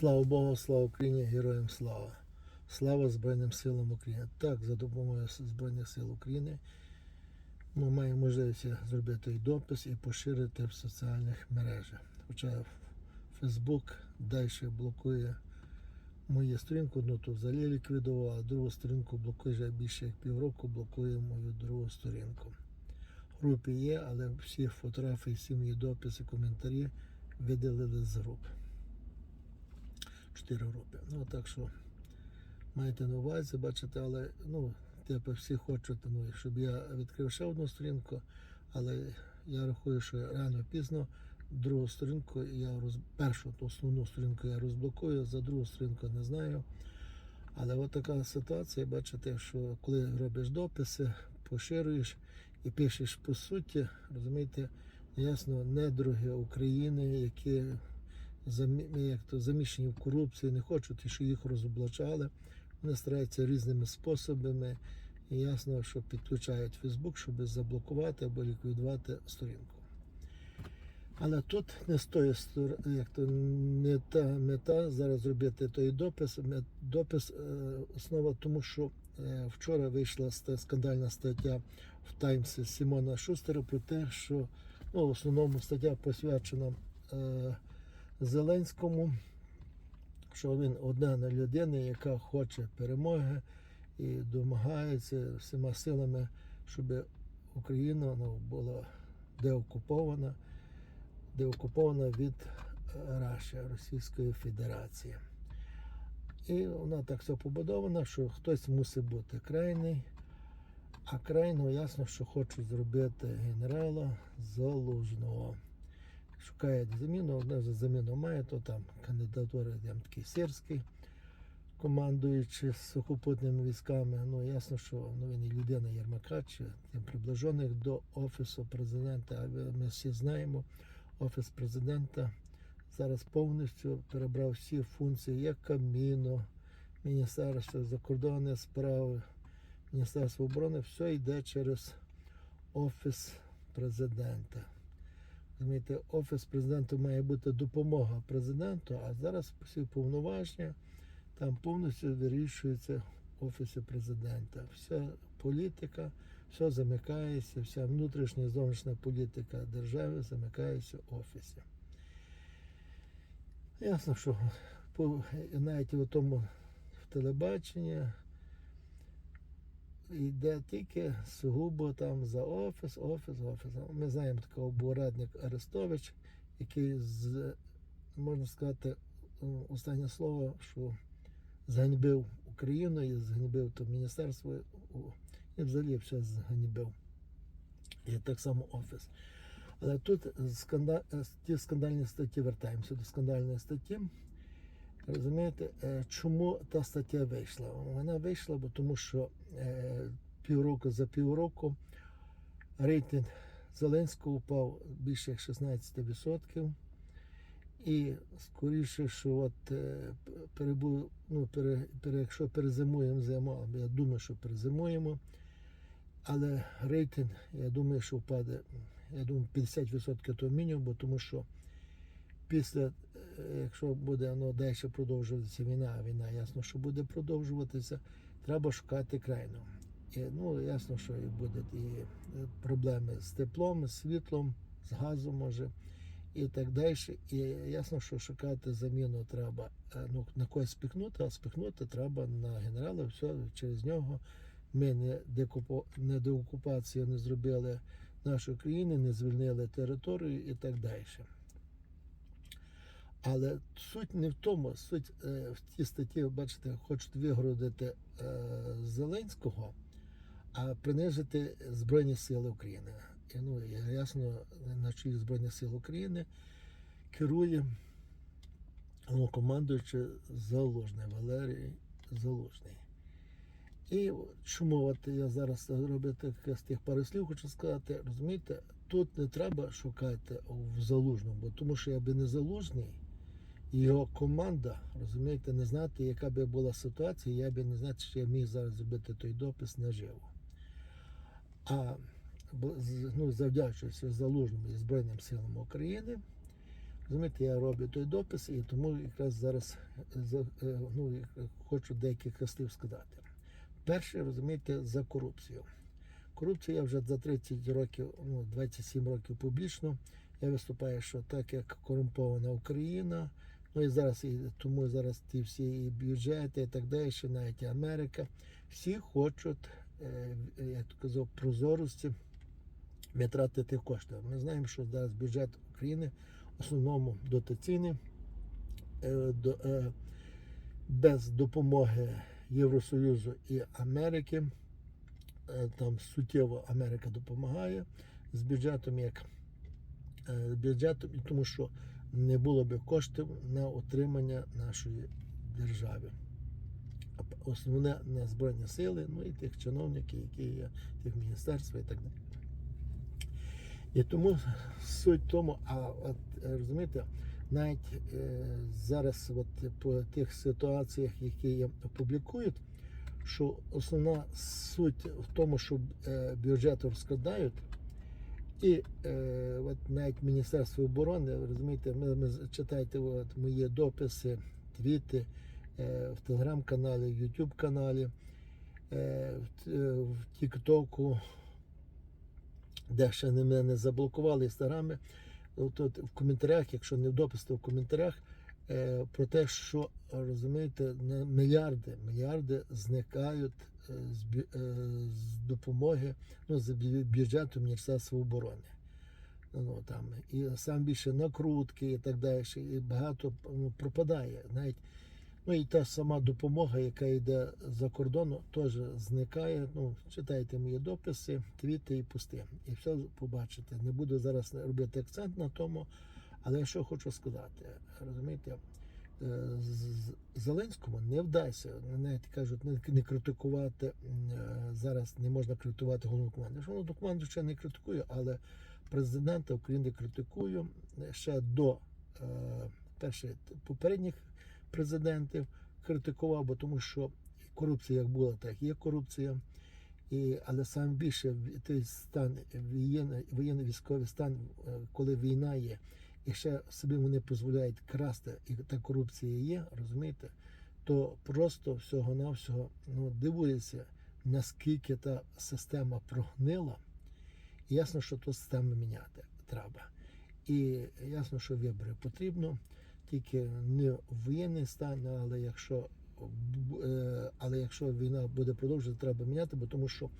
Слава Богу, слава Україні, героям слава. Слава Збройним силам України. Так, за допомогою Збройних сил України ми маємо можливість зробити той допис і поширити в соціальних мережах. Хоча Фейсбук далі блокує мою сторінку, одну тут взагалі ліквідував, а другу сторінку блокує вже більше як півроку, блокує мою другу сторінку. В групі є, але всі фотографії, всі мої дописи, коментарі видалили з груп. Чотири групи. Ну так що маєте на увазі, бачите, але ну, типу всі хочуть, ну, щоб я відкрив ще одну сторінку, але я рахую, що рано пізно другу сторінку я роз... першу основну сторінку я розблокую, за другу сторінку не знаю. Але от така ситуація, бачите, що коли робиш дописи, поширюєш і пишеш по суті, розумієте, ясно, недруги України, які як то, замішані в корупції, не хочуть, що їх розоблачали. Вони стараються різними способами. І ясно, що підключають Фейсбук, щоб заблокувати або ліквідувати сторінку. Але тут не з тої як то не та мета зараз зробити той допис. Допис е, основа тому, що е, вчора вийшла скандальна стаття в Таймсі Сімона Шустера про те, що ну, в основному стаття посвячена е, Зеленському, що він одна на людина, яка хоче перемоги і домагається всіма силами, щоб Україна ну, була деокупована деокупована від Раші, Російської Федерації. І вона так все побудована, що хтось мусить бути крайний, а крайного ясно, що хочуть зробити генерала Залужного. Шукають заміну, одне вже заміну має, то там кандидатури там такий сирський, командуючи сухопутними військами. Ну, ясно, що ну, він і людина Єрмака, чи тим приближених до Офісу президента, ми всі знаємо, Офіс президента зараз повністю перебрав всі функції, як Каміно, Міністерство закордонних справ, Міністерство оборони, все йде через Офіс президента. Розумієте, Офіс президента має бути допомога президенту, а зараз всі повноваження там повністю вирішується в Офісі президента. Вся політика, все замикається, вся внутрішня і зовнішня політика держави замикається в офісі. Ясно, що навіть у тому в телебаченні йде тільки сугубо там за офіс, офіс, офіс. Ми знаємо такого був радник Арестович, який з, можна сказати, останнє слово, що зганьбив Україну і зганьбив то міністерство, і взагалі все зганьбив. І так само офіс. Але тут сканда... е, ті скандальні статті, вертаємося до скандальної статті. Розумієте, е, чому та стаття вийшла? Вона вийшла, бо тому що е, півроку за півроку рейтинг Зеленського упав більше як 16%. І скоріше, що от е, перебу, ну, пере, пере, якщо перезимуємо зиму, я думаю, що перезимуємо, але рейтинг, я думаю, що впаде, я думаю, 50% то мінімум, бо тому що після, якщо буде воно далі продовжуватися війна, а війна ясно, що буде продовжуватися, треба шукати крайну. І, ну, ясно, що і будуть і е, проблеми з теплом, з світлом, з газом може і так далі. І ясно, що шукати заміну треба е, ну, на когось спихнути, а спихнути треба на генерала, все через нього. Ми не, декупо, не деокупацію не зробили нашої країни, не звільнили територію і так далі. Але суть не в тому, суть е, в тій статті, ви бачите, хочуть вигородити е, Зеленського, а принижити Збройні Сили України. І, ну, ясно, на чолі Збройних сил України керує головнокомандуючий Залужний, Валерій Залужний. І чому от я зараз роблю таке з тих пару слів, хочу сказати, розумієте, тут не треба шукати в залужному, тому що я би не залужний, його команда, розумієте, не знати, яка би була ситуація, я би не знати, що я міг зараз зробити той допис наживо. А ну, завдячуючи залужному і Збройним силам України, Розумієте, я роблю той допис і тому якраз зараз е, ну, хочу декілька слів сказати. Перше, розумієте, за корупцію. Корупцію я вже за 30 років, ну 27 років публічно. Я виступаю, що так як корумпована Україна, ну і зараз і тому зараз ті всі і бюджети і так далі, навіть Америка, всі хочуть, е, то казав, прозорості витратити кошти. Ми знаємо, що зараз бюджет України в основному дотаційний, е, е, без допомоги Євросоюзу і Америки. Там суттєво Америка допомагає з бюджетом, як бюджетом, тому що не було би коштів на утримання нашої держави. Основне на Збройні сили, ну і тих чиновників, які є, тих міністерств і так далі. І тому суть в тому, а от розумієте, навіть е, зараз от, по тих ситуаціях, які є, опублікують, що основна суть в тому, що е, бюджет розкрадають, і е, от навіть Міністерство оборони, розумієте, ми, ми читаєте от, мої дописи, твіти е, в телеграм-каналі, в Ютуб каналі, е, в, е, в Тіктоку, де ще не мене не заблокували інстаграми. От в коментарях, якщо не в дописі, то в коментарях е, про те, що розумієте, мільярди, мільярди зникають з, е, з допомоги ну, з бюджету Міністерства оборони. Ну, там, і сам більше накрутки і так далі, і багато ну, пропадає. Навіть ну і та сама допомога, яка йде за кордону, теж зникає. Ну, читайте мої дописи, твіти і пусти. І все побачите. Не буду зараз робити акцент на тому, але що хочу сказати, розумієте, Зеленському не вдасться, навіть кажуть, не, критикувати е, зараз не можна критикувати головну команду. Головну команду ще не критикую, але президента України критикую ще до е, перших попередніх президентів критикував, бо тому що корупція як була, так і є корупція. І, але саме більше той стан воєнний військовий стан, е, коли війна є, ще собі вони дозволяють красти, і та корупція є, розумієте, то просто всього-навсього ну, дивується, наскільки та система прогнила. І ясно, що ту систему міняти треба. І ясно, що вибори потрібно, тільки не воєнний стан, але якщо, е, але якщо війна буде продовжуватися, треба міняти, бо тому що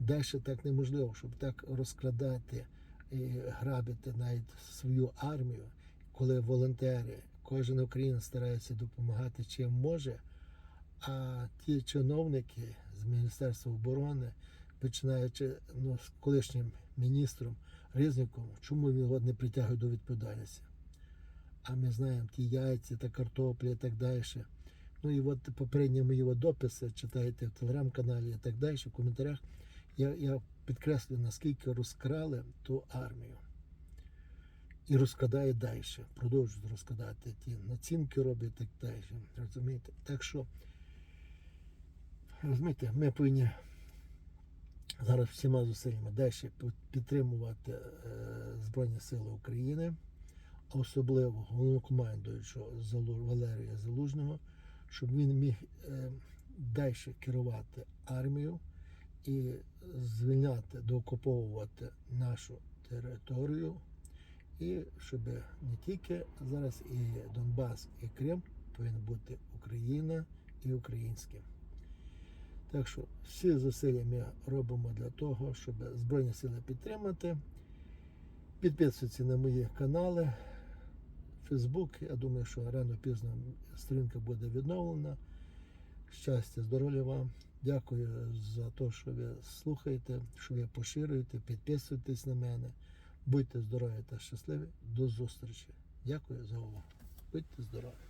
далі так неможливо, щоб так розкрадати і грабити навіть свою армію, коли волонтери, кожен українець старається допомагати чим може. А ті чиновники з Міністерства оборони, починаючи ну, з колишнім міністром Ризником, чому він його не притягує до відповідальності? А ми знаємо ті яйця та картоплі і так далі. Ну і от попередні мої дописи читаєте в телеграм-каналі і так далі, в коментарях. Я, я підкреслюю, наскільки розкрали ту армію. І розкладає далі, продовжують розкладати ті націнки роблять і так далі. Розумієте? Так що, розумієте, ми повинні зараз всіма зусиллями далі підтримувати е, Збройні Сили України, особливо головнокомандуючого Валерія Залужного, щоб він міг е, далі керувати армією і звільняти, доокуповувати нашу територію, і щоб не тільки зараз і Донбас, і Крим повинен бути Україна і українським. Так що всі зусилля ми робимо для того, щоб Збройні сили підтримати. Підписуйтесь на мої канали. Фейсбук. Я думаю, що рано пізно сторінка буде відновлена. Щастя, здоров'я вам. Дякую за те, що ви слухаєте, що ви поширюєте, підписуєтесь на мене. Будьте здорові та щасливі. До зустрічі. Дякую за увагу. Будьте здорові.